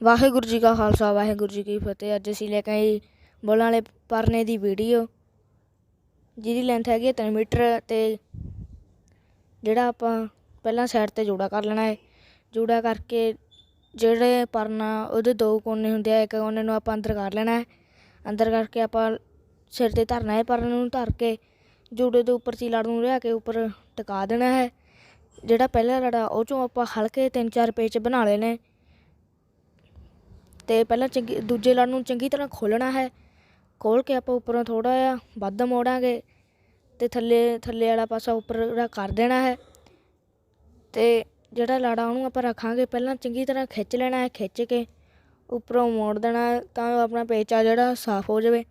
ਵਾਹਿਗੁਰੂ ਜੀ ਕਾ ਖਾਲਸਾ, ਵਾਹਿਗੁਰੂ ਜੀ ਕੀ ਫਤਿਹ। ਅੱਜ ਅਸੀਂ ਲੈ ਕੇ ਆਏ ਬੋਲਾਂ ਵਾਲੇ ਪਰਨੇ ਦੀ ਵੀਡੀਓ, ਜਿਹਦੀ ਲੈਂਥ ਹੈਗੀ ਹੈ 3 ਮੀਟਰ ਤੇ ਜਿਹੜਾ ਆਪਾਂ ਪਹਿਲਾਂ ਸਾਈਡ ਤੇ ਜੋੜਾ ਕਰ ਲੈਣਾ ਹੈ। ਜੋੜਾ ਕਰਕੇ ਜਿਹੜੇ ਪਰਨਾ ਉਹਦੇ ਦੋ ਕੋਨੇ ਹੁੰਦੇ ਆ, ਇੱਕ ਕੋਨੇ ਨੂੰ ਆਪਾਂ ਅੰਦਰ ਕਰ ਲੈਣਾ ਹੈ। ਅੰਦਰ ਕਰਕੇ ਆਪਾਂ ਸਿਰ ਤੇ ਧਰਨਾ ਹੈ ਪਰਨੇ ਨੂੰ ਧਰ ਕੇ, ਜੋੜੇ ਦੇ ਉੱਪਰ ਚੀਲੜ ਨੂੰ ਲਿਆ ਕੇ ਉੱਪਰ ਟਿਕਾ ਦੇਣਾ ਹੈ। ਜਿਹੜਾ ਪਹਿਲਾ ਲੜਾ ਉਹ ਚੋਂ ਆਪਾਂ ਹਲਕੇ ਤਿੰਨ ਚਾਰ ਪੇਚ ਬਣਾ ਲੈਣੇ। ਤੇ ਪਹਿਲਾਂ ਚੰਗੀ, ਦੂਜੇ ਲੜ ਨੂੰ ਚੰਗੀ ਤਰ੍ਹਾਂ ਖੋਲ੍ਹਣਾ ਹੈ। ਖੋਲ੍ਹ ਕੇ ਆਪਾਂ ਉੱਪਰੋਂ ਥੋੜ੍ਹਾ ਜਿਹਾ ਵੱਧ ਮੋੜਾਂਗੇ ਤੇ ਥੱਲੇ ਥੱਲੇ ਵਾਲਾ ਪਾਸਾ ਉੱਪਰ ਦਾ ਕਰ ਦੇਣਾ ਹੈ। ਤੇ ਜਿਹੜਾ ਲਾੜਾ ਉਹਨੂੰ ਆਪਾਂ ਰੱਖਾਂਗੇ, ਪਹਿਲਾਂ ਚੰਗੀ ਤਰ੍ਹਾਂ ਖਿੱਚ ਲੈਣਾ ਹੈ, ਖਿੱਚ ਕੇ ਉੱਪਰੋਂ ਮੋੜ ਦੇਣਾ ਤਾਂ ਜੋ ਆਪਣਾ ਪੇਚਾ ਜਿਹੜਾ ਸਾਫ਼ ਹੋ ਜਾਵੇ।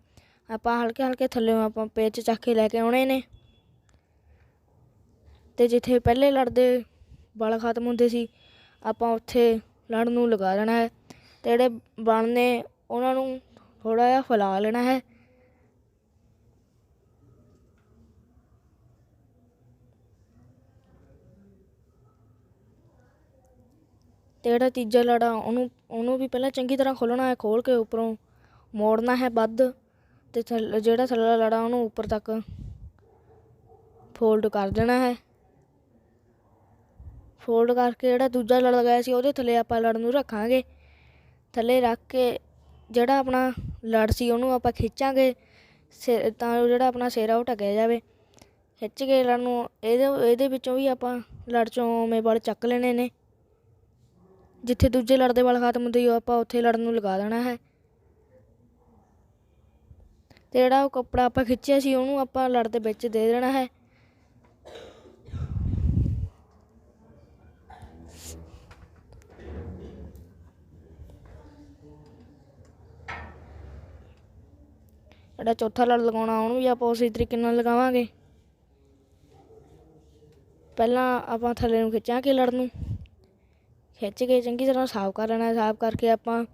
ਆਪਾਂ ਹਲਕੇ ਹਲਕੇ ਥੱਲੇ ਆਪਾਂ ਪੇਚ ਚੱਕ ਕੇ ਲੈ ਕੇ ਆਉਣੇ ਨੇ। ਤੇ ਜਿੱਥੇ ਪਹਿਲੇ ਲੜਦੇ ਵਾਲ ਖਤਮ ਹੁੰਦੇ ਸੀ, ਆਪਾਂ ਉੱਥੇ ਲੜ ਨੂੰ ਲਗਾ ਦੇਣਾ ਹੈ। ਅਤੇ ਜਿਹੜੇ ਬਣ ਨੇ ਉਹਨਾਂ ਨੂੰ ਥੋੜ੍ਹਾ ਜਿਹਾ ਫੈਲਾ ਲੈਣਾ ਹੈ। ਤੇ ਜਿਹੜਾ ਤੀਜਾ ਲੜਾ, ਉਹਨੂੰ ਉਹਨੂੰ ਵੀ ਪਹਿਲਾਂ ਚੰਗੀ ਤਰ੍ਹਾਂ ਖੋਲ੍ਹਣਾ ਹੈ, ਖੋਲ੍ਹ ਕੇ ਉੱਪਰੋਂ ਮੋੜਨਾ ਹੈ ਵੱਧ, ਤੇ ਥੱਲੇ, ਜਿਹੜਾ ਥੱਲੇ ਲੜਾ, ਉਹਨੂੰ ਉੱਪਰ ਤੱਕ ਫੋਲਡ ਕਰ ਦੇਣਾ ਹੈ। ਫੋਲਡ ਕਰਕੇ ਜਿਹੜਾ ਦੂਜਾ ਲੜ ਲਗਾਇਆ ਸੀ, ਉਹਦੇ ਥੱਲੇ ਆਪਾਂ ਲੜ ਨੂੰ ਰੱਖਾਂਗੇ। ਥੱਲੇ ਰੱਖ ਕੇ ਜਿਹੜਾ ਆਪਣਾ ਲੜ ਸੀ ਉਹਨੂੰ ਆਪਾਂ ਖਿੱਚਾਂਗੇ, ਸਿਰ ਤਾਂ ਜੋ ਜਿਹੜਾ ਆਪਣਾ ਸਿਰ ਆ ਉਹ ਢਕਿਆ ਜਾਵੇ। ਖਿੱਚ ਕੇ ਲੜ ਨੂੰ ਇਹਦੇ ਇਹਦੇ ਵਿੱਚੋਂ ਵੀ ਆਪਾਂ ਲੜ ਚੋਂ ਉਵੇਂ ਵਾਲ ਚੱਕ ਲੈਣੇ ਨੇ। ਜਿੱਥੇ ਦੂਜੇ ਲੜ ਦੇ ਵਾਲ ਖਤਮ ਹੁੰਦੇ ਸੀ ਉਹ ਆਪਾਂ ਉੱਥੇ ਲੜ ਨੂੰ ਲਗਾ ਦੇਣਾ ਹੈ। ਤੇ ਜਿਹੜਾ ਉਹ ਕੱਪੜਾ ਆਪਾਂ ਖਿੱਚਿਆ ਸੀ ਉਹਨੂੰ ਆਪਾਂ ਲੜ ਦੇ ਵਿੱਚ ਦੇ ਦੇਣਾ ਹੈ। ਜਿਹੜਾ ਚੌਥਾ ਲੜ ਲਗਾਉਣਾ, ਉਹਨੂੰ ਵੀ ਆਪਾਂ ਉਸੇ ਤਰੀਕੇ ਨਾਲ ਲਗਾਵਾਂਗੇ। ਪਹਿਲਾਂ ਆਪਾਂ ਥੱਲੇ ਨੂੰ ਖਿੱਚਾਂਗੇ ਲੜ ਨੂੰ। ਖਿੱਚ ਕੇ ਚੰਗੀ ਤਰ੍ਹਾਂ ਸਾਫ਼ ਕਰ ਲੈਣਾ, ਸਾਫ਼ ਕਰਕੇ ਆਪਾਂ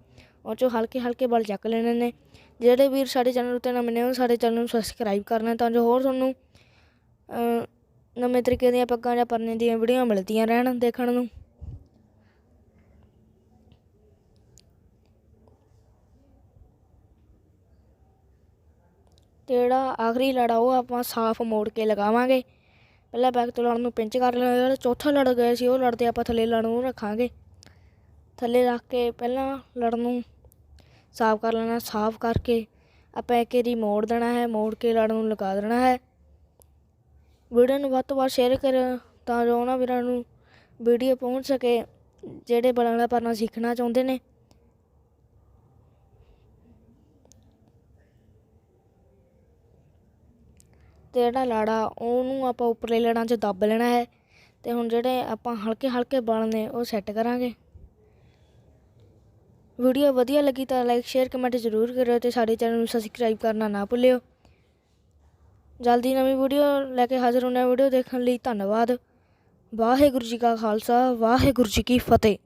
ਉਹ 'ਚੋਂ ਹਲਕੇ ਹਲਕੇ ਬਲ ਚੱਕ ਲੈਣੇ ਨੇ। ਜਿਹੜੇ ਵੀਰ ਸਾਡੇ ਚੈਨਲ ਉੱਤੇ ਨਵੇਂ ਨੇ, ਉਹ ਸਾਡੇ ਚੈਨਲ ਨੂੰ ਸਬਸਕ੍ਰਾਈਬ ਕਰਨਾ ਤਾਂ ਜੋ ਹੋਰ ਤੁਹਾਨੂੰ ਨਵੇਂ ਤਰੀਕੇ ਦੀਆਂ ਪੱਗਾਂ ਜਾਂ ਪਰਨੇ ਦੀਆਂ ਵੀਡੀਓ ਮਿਲਦੀਆਂ ਰਹਿਣ ਦੇਖਣ ਨੂੰ। ਤੇ ਜਿਹੜਾ ਆਖਰੀ ਲੜਾ ਉਹ ਆਪਾਂ ਸਾਫ਼ ਮੋੜ ਕੇ ਲਗਾਵਾਂਗੇ। ਪਹਿਲਾਂ ਬੈਕ ਤੋਂ ਲੜਨ ਨੂੰ ਪਿੰਚ ਕਰ ਲੈਣਾ, ਜਿਹੜਾ ਚੌਥਾ ਲੜ ਗਏ ਸੀ, ਉਹ ਲੜਦੇ ਆਪਾਂ ਥੱਲੇ ਲੜ ਨੂੰ ਰੱਖਾਂਗੇ। ਥੱਲੇ ਰੱਖ ਕੇ ਪਹਿਲਾਂ ਲੜ ਨੂੰ ਸਾਫ਼ ਕਰ ਲੈਣਾ, ਸਾਫ਼ ਕਰਕੇ ਆਪਾਂ ਇੱਕ ਏਰੀ ਮੋੜ ਦੇਣਾ ਹੈ, ਮੋੜ ਕੇ ਲੜ ਨੂੰ ਲਗਾ ਦੇਣਾ ਹੈ। ਵੀਡੀਓ ਨੂੰ ਵੱਧ ਤੋਂ ਵੱਧ ਸ਼ੇਅਰ ਕਰ ਤਾਂ ਜੋ ਉਹਨਾਂ ਵੀਰਾਂ ਨੂੰ ਵੀਡੀਓ ਪਹੁੰਚ ਸਕੇ, ਜਿਹੜੇ ਬਲਾਣਾ ਪਰਨਾ ਸਿੱਖਣਾ ਚਾਹੁੰਦੇ ਨੇ। ਅਤੇ ਜਿਹੜਾ ਲਾੜਾ, ਉਹਨੂੰ ਆਪਾਂ ਉੱਪਰਲੇ ਲੜਾਂ 'ਚ ਦੱਬ ਲੈਣਾ ਹੈ ਅਤੇ ਹੁਣ ਜਿਹੜੇ ਆਪਾਂ ਹਲਕੇ ਹਲਕੇ ਬਲ ਨੇ, ਉਹ ਸੈੱਟ ਕਰਾਂਗੇ। ਵੀਡੀਓ ਵਧੀਆ ਲੱਗੀ ਤਾਂ ਲਾਈਕ ਸ਼ੇਅਰ ਕਮੈਂਟ ਜ਼ਰੂਰ ਕਰਿਓ ਤੇ ਸਾਡੇ ਚੈਨਲ ਨੂੰ ਸਬਸਕ੍ਰਾਈਬ ਕਰਨਾ ਨਾ ਭੁੱਲਿਓ। ਜਲਦੀ ਨਵੀਂ ਵੀਡੀਓ ਲੈ ਕੇ ਹਾਜ਼ਰ ਹੋਣਾ ਵੀਡੀਓ ਦੇਖਣ ਲਈ ਧੰਨਵਾਦ। ਵਾਹਿਗੁਰੂ ਜੀ ਕਾ ਖਾਲਸਾ, ਵਾਹਿਗੁਰੂ ਜੀ ਕੀ ਫਤਿਹ।